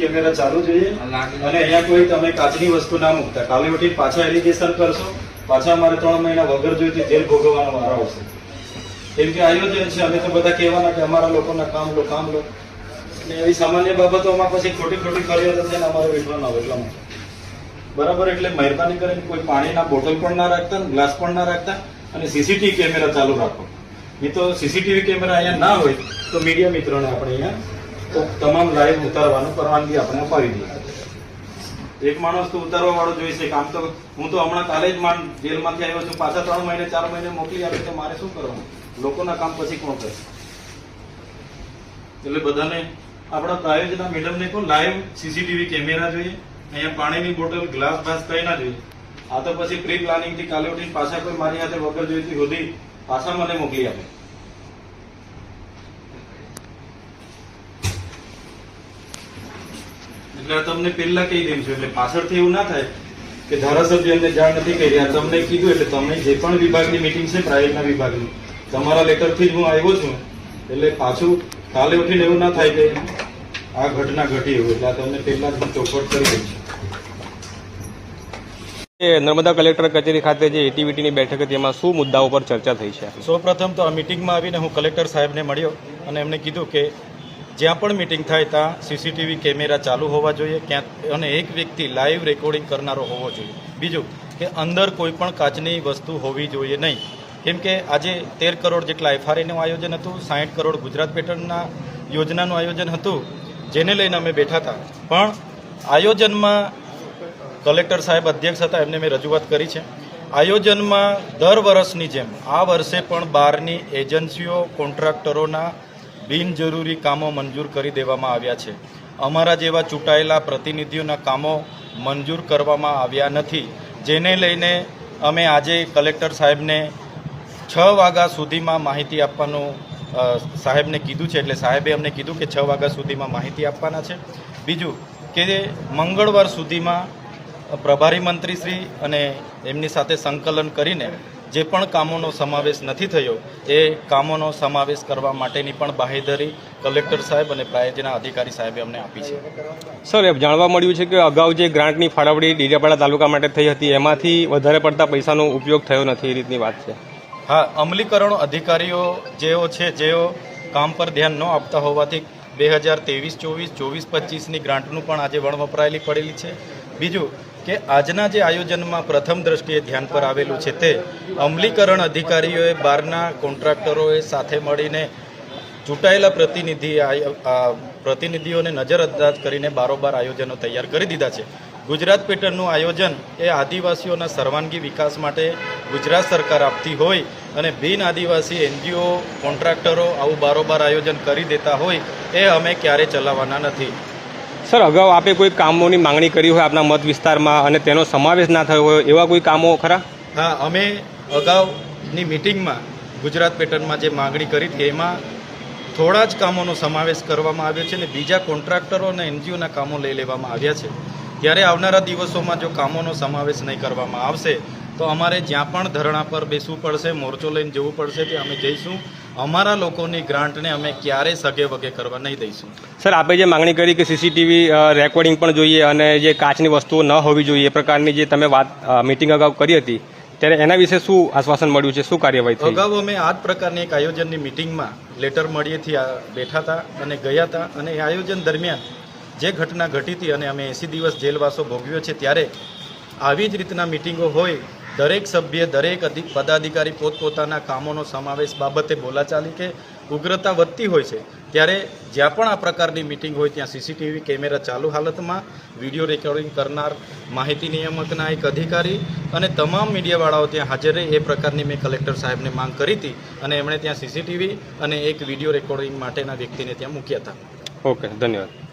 Camera ચાલુ જોઈએ. અને અહીંયા કોઈ તમે કાચની વસ્તુ ના મૂકતા. કાલે ઉઠી પાછા એલિગેશન કરશો. પાછા અમારે ત્રણ મહિના વગર જોઈતી જેલ ભોગવવાનો વારો આવશે. કેમ કે આયોજન છે અમે તો બધા કહેવાના કે અમારા લોકોના કામ લો કામ લો. અને એવી સામાન્ય બાબતોમાં પછી ખોટી ખોટી ફરિયાદ હતી ને અમારે વેઠવા ના એટલા માટે. બરાબર એટલે મહેરબાની કરીને કોઈ પાણીના બોટલ પણ ના રાખતા ગ્લાસ પણ ના રાખતા અને સીસીટીવી કેમેરા ચાલુ રાખો. નહીં તો સીસીટીવી કેમેરા અહીંયા ના હોય તો મીડિયા મિત્રોને આપણે અહીંયા તો તમામ લાઈવ ઉતારવાનું પરવાનગી આપણે અપાવી દઈએ એક માણસ તો ઉતારવા વાળો જોઈશે કામ તો હું તો હમણાં કાલે જ માન જેલમાંથી આવ્યો છું. પાછા ત્રણ મહિને, ચાર મહિને મોકલી આપે તો મારે શું કરવાનું? લોકોના કામ પછી કોણ કરે? એટલે બધાને આપણા પ્રાયોજના મેડમને કહો, લાઈવ સીસીટીવી કેમેરા જોઈએ. અહીંયા પાણીની બોટલ, ગ્લાસ ગ્લાસ કઈ ના જોઈએ. આ તો પછી પ્રી પ્લાનિંગથી કાલે ઉઠીને પાછા કોઈ મારી હાથે વગર જોઈતી હોધી પાછા મને મોકલી આપે. એટલે તમને પહેલા કહી દઉં છું એટલે પાછળથી એવું ના થાય કે ધારાસભ્યને જાણ નથી કરી. આ તમને કીધું એટલે તમે જે પણ વિભાગની મીટિંગ છે પ્રાઇવેટના વિભાગની તમારા લેટરથી જ હું આવ્યો છું. એટલે પાછું કાલે ઉઠીને એવું ના થાય કે આ ઘટના ઘટી એવું એટલે આ તમને પહેલા જ હું ચોખવટ કરી દઉં છું. નર્મદા કલેક્ટર કચેરી ખાતે જે એટીવીટીની બેઠક હતી એમાં શું મુદ્દાઓ પર ચર્ચા થઈ છે? સૌપ્રથમ તો આ મિટિંગમાં આવીને હું કલેક્ટર સાહેબને મળ્યો અને એમને કીધું કે જ્યાં પણ મિટિંગ થાય ત્યાં સીસીટીવી કેમેરા ચાલુ હોવા જોઈએ, ક્યાં અને એક વ્યક્તિ લાઈવ રેકોર્ડિંગ કરનારો હોવો જોઈએ. બીજું કે અંદર કોઈ પણ કાચની વસ્તુ હોવી જોઈએ નહીં. કેમ કે આજે તેર કરોડ જેટલા એફઆરઆઈનું આયોજન હતું, સાહીઠ કરોડ ગુજરાત પેટર્નના યોજનાનું આયોજન હતું, જેને લઈને અમે બેઠા હતા. પણ આયોજનમાં કલેક્ટર સાહેબ અધ્યક્ષ હતા, એમને મેં રજૂઆત કરી છે. આયોજનમાં દર વર્ષની જેમ, આ વર્ષે પણ બહારની એજન્સીઓ, કોન્ટ્રાક્ટરોના બિનજરૂરી કામો મંજૂર કરી દેવામાં આવ્યા છે. અમારા જેવા ચૂંટાયેલા પ્રતિનિધિઓના કામો મંજૂર કરવામાં આવ્યા નથી. જેને લઈને અમે આજે કલેક્ટર સાહેબને છ વાગ્યા સુધીમાં માહિતી આપવાનું સાહેબને કીધું છે. એટલે સાહેબે અમને કીધું કે છ વાગ્યા સુધીમાં માહિતી આપવાના છે. બીજું કે મંગળવાર સુધીમાં પ્રભારી મંત્રીશ્રી અને એમની સાથે સંકલન કરીને જે પણ કામોનો સમાવેશ નથી થયો એ કામોનો સમાવેશ કરવા માટેની પણ બાહેધરી કલેક્ટર સાહેબ અને પ્રાયોજના અધિકારી સાહેબે અમને આપી છે. સર એ જાણવા મળ્યું છે કે અગાઉ જે ગ્રાન્ટની ફાળવણી ડેડિયાપાડા તાલુકા માટે થઈ હતી એમાંથી વધારે પડતા પૈસાનો ઉપયોગ થયો નથી એ રીતની વાત છે. હા અમલીકરણ અધિકારીઓ જેઓ છે જેઓ કામ પર ધ્યાન ન આપતા હોવાથી બે હજાર ત્રેવીસ ચોવીસ ચોવીસ પચીસની ગ્રાન્ટનું પણ આજે વણ વપરાયેલી પડેલી છે. બીજું કે આજના જે આયોજનમાં પ્રથમ દ્રષ્ટિએ ધ્યાન પર આવેલું છે તે અમલીકરણ અધિકારીઓએ બહારના કોન્ટ્રાક્ટરોએ સાથે મળીને ચૂંટાયેલા પ્રતિનિધિ પ્રતિનિધિઓને નજરઅંદાજ કરીને બારોબાર આયોજનો તૈયાર કરી દીધા છે. ગુજરાત પેટર્નનું આયોજન એ આદિવાસીઓના સર્વાંગી વિકાસ માટે ગુજરાત સરકાર આપતી હોય અને બિન આદિવાસી એનજીઓ, કોન્ટ્રાક્ટરો આવું બારોબાર આયોજન કરી દેતા હોય એ અમે ક્યારે ચલાવવાના નથી. સર, અગાઉ આપે કોઈ કામોની માંગણી કરી હોય આપના મત વિસ્તારમાં અને તેનો સમાવેશ ના થયો હોય, એવા કોઈ કામો ખરા? હા, અમે અગાઉની મિટિંગમાં ગુજરાત પેટર્નમાં જે માંગણી કરી હતી, એમાં થોડા જ કામોનો સમાવેશ કરવામાં આવ્યો છે અને બીજા કોન્ટ્રાક્ટરો અને એનજીઓના કામો લઈ લેવામાં આવ્યા છે. ત્યારે આવનારા દિવસોમાં જો કામોનો સમાવેશ નહીં કરવામાં આવશે તો અમારે જ્યાં પણ ધરણા પર બેસવું પડશે મોરચો લઈને જવું પડશે તે અમે જઈશું. અમારા લોકોની ગ્રાન્ટને અમે ક્યારે સગે વગે કરવા નહીં દઈશું. સર આપે જે માંગણી કરી કે સીસીટીવી રેકોર્ડિંગ પણ જોઈએ અને જે કાચની વસ્તુઓ ન હોવી જોઈએ એ પ્રકારની જે તમે વાત મિટિંગ અગાઉ કરી હતી ત્યારે એના વિશે શું આશ્વાસન મળ્યું છે? શું કાર્યવાહી થઈ? અગાઉ અમે આ જ પ્રકારની એક આયોજનની મિટિંગમાં લેટર મળીએથી બેઠા હતા અને ગયા હતા અને એ આયોજન દરમિયાન જે ઘટના ઘટી હતી અને અમે એંસી દિવસ જેલવાસો ભોગવ્યો છે ત્યારે આવી જ રીતના મિટિંગો હોય દરેક સભ્ય, દરેક પદાધિકારી પોતપોતાના કામોનો સમાવેશ બાબતે બોલાચાલી કે ઉગ્રતા વધતી હોય છે, ત્યારે જ્યાં પણ આ પ્રકારની મિટિંગ હોય ત્યાં સીસીટીવી કેમેરા ચાલુ હાલતમાં, વીડિયો રેકોર્ડિંગ કરનાર, માહિતી નિયામકના એક અધિકારી અને તમામ મીડિયાવાળાઓ ત્યાં હાજર રહે એ પ્રકારની મેં કલેક્ટર સાહેબને માંગ કરી હતી અને એમણે ત્યાં સીસીટીવી અને એક વીડિયો રેકોર્ડિંગ માટેના વ્યક્તિને ત્યાં મૂક્યા હતા. ઓકે, ધન્યવાદ.